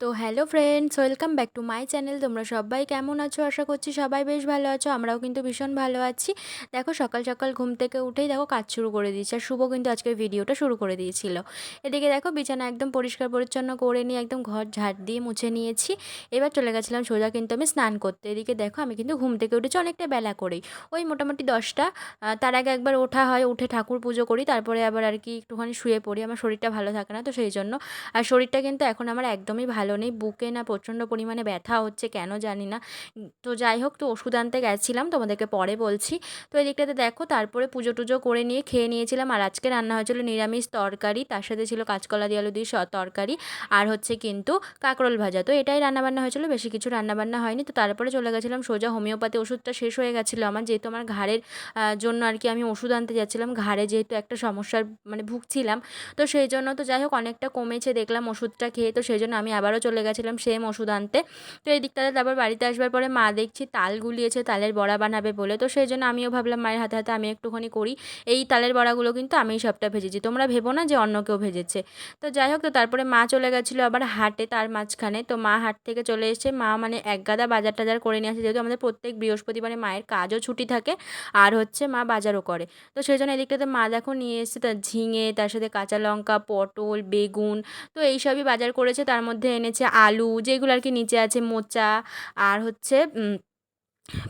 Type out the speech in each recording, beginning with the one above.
তো hello friends, welcome back to my channel. তোমরা সবাই কেমন আছো? আশা করছি সবাই বেশ ভালো আছো, আমরাও কিন্তু ভীষণ ভালো আছি। দেখো, সকাল সকাল ঘুম থেকে উঠেই দেখো কাজ শুরু করে দিয়েছে, আর শুভ কিন্তু আজকের ভিডিওটা শুরু করে দিয়েছিল। এদিকে দেখো, বিছানা একদম পরিষ্কার পরিচ্ছন্ন করে নিয়ে একদম ঘর ঝাড় দিয়ে মুছে নিয়েছি। এবার চলে গেছিলাম সোজা কিন্তু আমি স্নান করতে। এদিকে দেখো, আমি কিন্তু ঘুম থেকে উঠেছি অনেকটা বেলা করেই। ওই মোটামুটি দশটা তার আগে একবার ওঠা হয়, উঠে ঠাকুর পুজো করি, তারপরে আবার আর কি একটুখানি শুয়ে পড়ি। আমার শরীরটা ভালো থাকে না তো সেই জন্য। আর শরীরটা কিন্তু এখন আমার একদমই ভালো ভালো নেই বুকে না প্রচণ্ড পরিমাণে ব্যথা হচ্ছে, কেন জানি না। তো যাই হোক, তো ওষুধ আনতে গেছিলাম, তোমাদেরকে পরে বলছি। তো এই দিকটাতে দেখো, তারপরে পুজো টুজো করে নিয়ে খেয়ে নিয়েছিলাম। আর আজকে রান্না হয়েছিল নিরামিষ তরকারি, তার সাথে ছিল কাঁচকলা দিয়ে আলু দিয়ে তরকারি, আর হচ্ছে কিন্তু কাঁকরোল ভাজা। তো এটাই রান্নাবান্না হয়েছিল, বেশি কিছু রান্নাবান্না হয়নি। তো তারপরে চলে গেছিলাম সোজা হোমিওপ্যাথি, ওষুধটা শেষ হয়ে গেছিল আমার। যেহেতু আমার ঘাড়ের জন্য আর কি আমি ওষুধ আনতে যাচ্ছিলাম, ঘাড়ে যেহেতু একটা সমস্যার মানে ভুগছিলাম। তো সেই জন্য তো যাই হোক, অনেকটা কমেছে, দেখলাম ওষুধটা খেয়ে। তো সেই জন্য আমি আবারও চলে গেছিলাম সেম ওষুধ আনতে। তো এই দিকটাতে তারপর বাড়িতে আসবার পরে মা দেখছি তাল গুলিয়েছে, তালের বড়া বানাবে বলে। তো সেই জন্য আমিও ভাবলাম, মায়ের হাতে হাতে আমি একটুখানি করি। এই তালের বড়াগুলো কিন্তু আমিই সবটা ভেজেছি। তোমরা ভেবো না যে অন্য কেউ ভেজেছে। তো যাই হোক, তো তারপরে মা চলে গেছিল আবার হাটে তার মাঝখানে। তো মা হাট থেকে চলে এসে মা মানে এক গাদা বাজার টাজার করে নিয়ে আসে। যেহেতু আমাদের প্রত্যেক বৃহস্পতিবারে মায়ের কাজও ছুটি থাকে, আর হচ্ছে মা বাজারও করে। তো সেই জন্য এদিকটাতে মা দেখো নিয়ে এসছে তার ঝিঙে, তার সাথে কাঁচা লঙ্কা, পটল, বেগুন। তো এইসবই বাজার করেছে। তার মধ্যে এনেছে আলু যেগুলো আর কি নিচে আছে মোচা আর হচ্ছে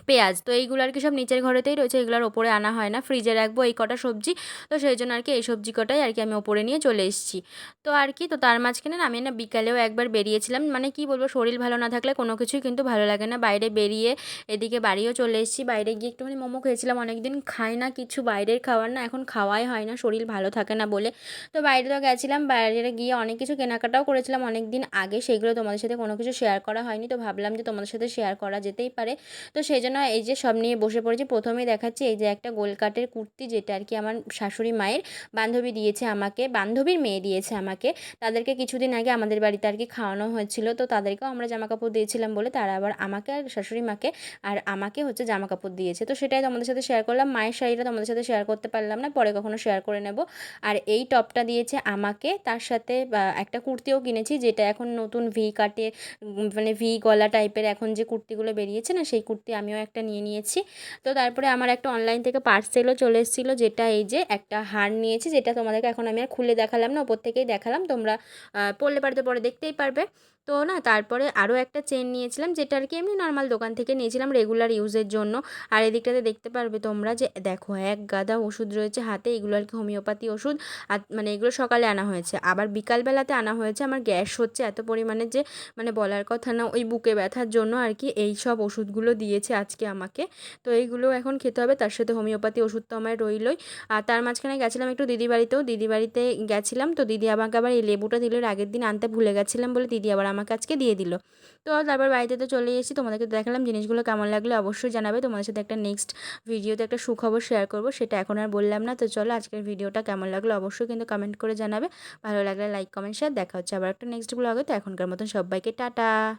পেঁয়াজ। তো এইগুলো আর কি সব নিচের ঘরেতেই রয়েছে, এগুলোর ওপরে আনা হয় না। ফ্রিজে রাখব এই কটা সবজি। তো সেই জন্য আর কি এই সবজি কটাই আর কি আমি ওপরে নিয়ে চলে এসেছি। তো আর কি, তো তার মাঝখানে আমি না বিকালেও একবার বেরিয়েছিলাম। মানে কি বলব, শরীর ভালো না থাকলে কোনো কিছুই কিন্তু ভালো লাগে না। বাইরে বেরিয়ে এদিকে বাড়িও চলে এসেছি। বাইরে গিয়ে একটুখানি মোমো খেয়েছিলাম। অনেকদিন খাই না কিছু, বাইরের খাবার না এখন খাওয়াই হয় না, শরীর ভালো থাকে না বলে। তো বাইরে তো গেছিলাম, বাইরে গিয়ে অনেক কিছু কেনাকাটাও করেছিলাম। অনেক দিন আগে সেগুলো তোমাদের সাথে কোনো কিছু শেয়ার করা হয়নি। তো ভাবলাম যে তোমাদের সাথে শেয়ার করা যেতেই পারে। তো সেই জন্য এই যে সব নিয়ে বসে পড়েছি। প্রথমেই দেখাচ্ছি এই যে একটা গোলকাটের কুর্তি যেটা আর কি আমার শাশুড়ি মায়ের বান্ধবী দিয়েছে আমাকে, বান্ধবীর মেয়ে দিয়েছে আমাকে। তাদেরকে কিছুদিন আগে আমাদের বাড়িতে আর কি খাওয়ানো হয়েছিল। তো তাদেরকেও আমরা জামা কাপড় দিয়েছিলাম বলে তারা আবার আমাকে আর শাশুড়ি মাকে আর আমাকে হচ্ছে জামা কাপড় দিয়েছে। তো সেটাই তোমাদের সাথে শেয়ার করলাম। মায়ের শাড়িটা তোমাদের সাথে শেয়ার করতে পারলাম না, পরে কখনো শেয়ার করে নেব। আর এই টপটা দিয়েছে আমাকে, তার সাথে একটা কুর্তিও কিনেছি যেটা এখন নতুন ভি কাটে মানে ভি গলা টাইপের এখন যে কুর্তিগুলো বেরিয়েছে না, সেই কুর্তি আমিও একটা নিয়ে নিয়েছি। তো তারপরে আমার একটা অনলাইন থেকে পার্সেলও চলে এসেছিল, যেটা এই যে একটা হার নিয়েছি, যেটা তোমাদেরকে এখন আমি আর খুলে দেখালাম না, ওপর থেকেই দেখালাম। তোমরা পড়লে পারতে পরে দেখতেই পারবে। তো না, তারপরে আরও একটা চেন নিয়েছিলাম, যেটা আর কি এমনি নর্মাল দোকান থেকে নিয়েছিলাম রেগুলার ইউজের জন্য। আর এদিকটাতে দেখতে পারবে তোমরা যে, দেখো এক গাদা ওষুধ রয়েছে হাতে, এগুলো আর কি হোমিওপ্যাথি ওষুধ, আর মানে এগুলো সকালে আনা হয়েছে। আবার বিকালবেলাতে আনা হয়েছে, আমার গ্যাস হচ্ছে এত পরিমাণে যে মানে বলার কথা না, ওই বুকে ব্যথার জন্য আর কি এই সব ওষুধগুলো দিয়েছে আজকে আমাকে। তো এইগুলো এখন খেতে হবে, তার সাথে হোমিওপ্যাথি ওষুধ তো আমার রইলই। আর তার মাঝখানে গেছিলাম একটু দিদি বাড়িতেও, দিদি বাড়িতে গেছিলাম, তো দিদি আমাকে আবার এই লেবুটা দিল আগের দিন আনতে ভুলে গেছিলাম বলে দিদি আবার আমাকে আজকে দিয়ে দিল। তো তারপর বাড়িতে তো চলে এসেছি, তোমাদেরকে দেখালাম জিনিসগুলো কেমন লাগলে অবশ্যই জানাবে। তোমাদের সাথে একটা নেক্সট ভিডিওতে একটা সুখবর শেয়ার করব, সেটা এখন আর বললাম না। তো চলো আজকের ভিডিওটা কেমন লাগল অবশ্যই কিন্তু কমেন্ট করে জানাবে। ভালো লাগলে লাইক কমেন্ট শেয়ার দেখা হচ্ছে আবার একটা নেক্সট ব্লগে তো এখনকার মতন সবাইকে টাটা।